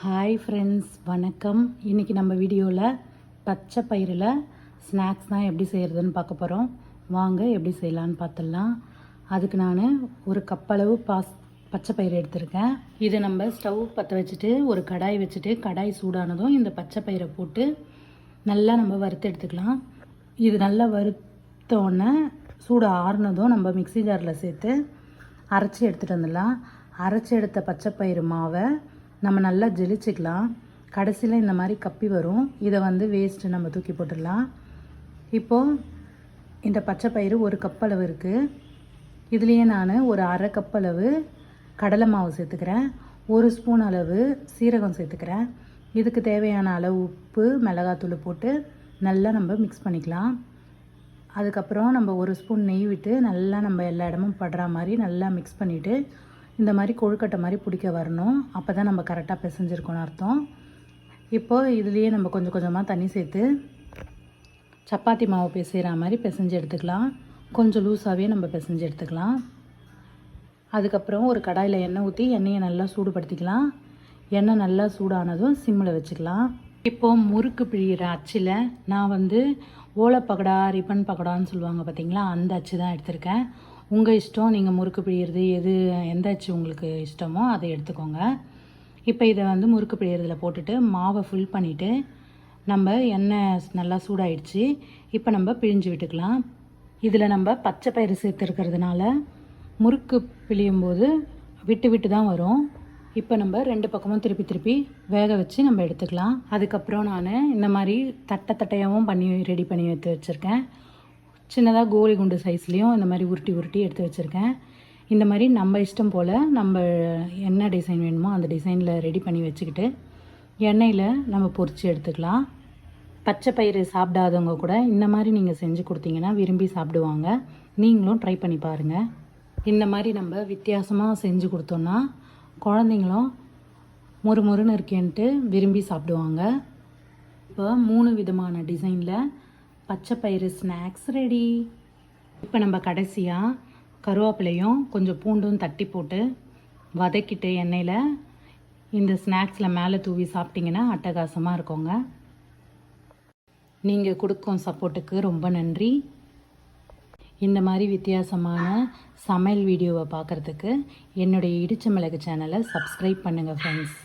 Hi friends வணக்கம். இன்றைக்கி நம்ம வீடியோவில் பச்சை பயிரில் ஸ்நாக்ஸ் தான் எப்படி செய்கிறதுன்னு பார்க்க போகிறோம் வாங்க எப்படி செய்யலான்னு பார்த்துடலாம். அதுக்கு நான் ஒரு கப்பளவு பாஸ் பச்சை பயிர் எடுத்திருக்கேன். இதை நம்ம ஸ்டவ் பற்ற வச்சுட்டு ஒரு கடாய் வச்சுட்டு கடாய் சூடானதும் இந்த பச்சை பயிரை போட்டு நல்லா நம்ம வறுத்து எடுத்துக்கலாம். இது நல்லா வறுத்த உடனே சூடு ஆறுனதும் நம்ம மிக்ஸி ஜாரில் சேர்த்து அரைச்சி எடுத்துகிட்டு வந்துடலாம். அரைச்சி எடுத்த பச்சை பயிறு மாவை நம்ம நல்லா ஜெலிச்சுக்கலாம். கடைசியில் இந்த மாதிரி கப்பி வரும். இதை வந்து வேஸ்ட்டு நம்ம தூக்கி போட்டுடலாம். இப்போது இந்த பச்சை பயிறு ஒரு கப்பளவு இருக்குது இதுலேயே நான் ஒரு அரை கப்பளவு கடலை மாவு சேர்த்துக்கிறேன். ஒரு ஸ்பூன் அளவு சீரகம் சேர்த்துக்கிறேன். இதுக்கு தேவையான அளவு உப்பு மிளகாத்தூள் போட்டு நல்லா நம்ம மிக்ஸ் பண்ணிக்கலாம். அதுக்கப்புறம் நம்ம ஒரு ஸ்பூன் நெய் விட்டு நல்லா நம்ம எல்லா இடமும் படுற மாதிரி நல்லா மிக்ஸ் பண்ணிவிட்டு இந்த மாதிரி கொழுக்கட்டை மாதிரி பிடிக்க வரணும். அப்போ தான் நம்ம கரெக்டாக பிசைஞ்சிருக்கோன்னு அர்த்தம். இப்போது இதுலேயே நம்ம கொஞ்சம் கொஞ்சமாக தண்ணி சேர்த்து சப்பாத்தி மாவு பிசைகிற மாதிரி பிசைஞ்சு எடுத்துக்கலாம். கொஞ்சம் லூஸாகவே நம்ம பிசைஞ்சு எடுத்துக்கலாம். அதுக்கப்புறம் ஒரு கடாயில் எண்ணெய் ஊற்றி எண்ணெயை நல்லா சூடுபடுத்திக்கலாம். எண்ணெய் நல்லா சூடானதும் சிம்மில் வச்சுக்கலாம். இப்போது முறுக்கு பிழிகிற அச்சில் நான் வந்து ஓலை பகடா ரிப்பன் பகடான்னு சொல்லுவாங்க பார்த்தீங்களா அந்த அச்சு தான் எடுத்திருக்கேன். உங்கள் இஷ்டம் நீங்கள் முறுக்கு பிழியிறது எது எந்தாச்சு உங்களுக்கு இஷ்டமோ அதை எடுத்துக்கோங்க. இப்போ இதை வந்து முறுக்கு பிழியறதுல போட்டுட்டு மாவை ஃபில் பண்ணிவிட்டு நம்ம எண்ணெய் நல்லா சூடாயிடுச்சு. இப்போ நம்ம பிழிஞ்சு விட்டுக்கலாம். இதில் நம்ம பச்சை பயிறு சேர்த்துருக்கிறதுனால முறுக்கு பிழியும் போது விட்டு விட்டு தான் வரும். இப்போ நம்ம ரெண்டு பக்கமும் திருப்பி திருப்பி வேக வச்சு நம்ம எடுத்துக்கலாம். அதுக்கப்புறம் நான் இந்த மாதிரி தட்டை தட்டையாகவும் பண்ணி ரெடி பண்ணி எடுத்து வச்சுருக்கேன். சின்னதாக கோலி குண்டு சைஸ்லேயும் இந்த மாதிரி உருட்டி உருட்டி எடுத்து வச்சுருக்கேன். இந்த மாதிரி நம்ம இஷ்டம் போல் நம்ம என்ன டிசைன் வேணுமோ அந்த டிசைனில் ரெடி பண்ணி வச்சுக்கிட்டு எண்ணெயில் நம்ம பொரித்து எடுத்துக்கலாம். பச்சை பயிறு சாப்பிடாதவங்க கூட இந்த மாதிரி நீங்கள் செஞ்சு கொடுத்தீங்கன்னா விரும்பி சாப்பிடுவாங்க. நீங்களும் ட்ரை பண்ணி பாருங்கள் இந்த மாதிரி நம்ம வித்தியாசமாக செஞ்சு கொடுத்தோன்னா குழந்தைங்களும் முறுமுறுன்னு இருக்கேன்ட்டு விரும்பி சாப்பிடுவாங்க. இப்போ மூணு விதமான டிசைனில் பச்சை பயிறு ஸ்நாக்ஸ் ரெடி. இப்போ நம்ம கடைசியாக கருவேப்பிலையும் கொஞ்சம் பூண்டும் தட்டி போட்டு வதக்கிட்டு எண்ணெயில் இந்த ஸ்நாக்ஸில் மேலே தூவி சாப்பிட்டிங்கன்னா அட்டகாசமாக இருக்குங்க. நீங்கள் கொடுக்கும் சப்போர்ட்டுக்கு ரொம்ப நன்றி. இந்த மாதிரி வித்தியாசமான சமையல் வீடியோவை பார்க்குறதுக்கு என்னுடைய இடிச்ச மிளகு சேனலை சப்ஸ்கிரைப் பண்ணுங்கள் ஃப்ரெண்ட்ஸ்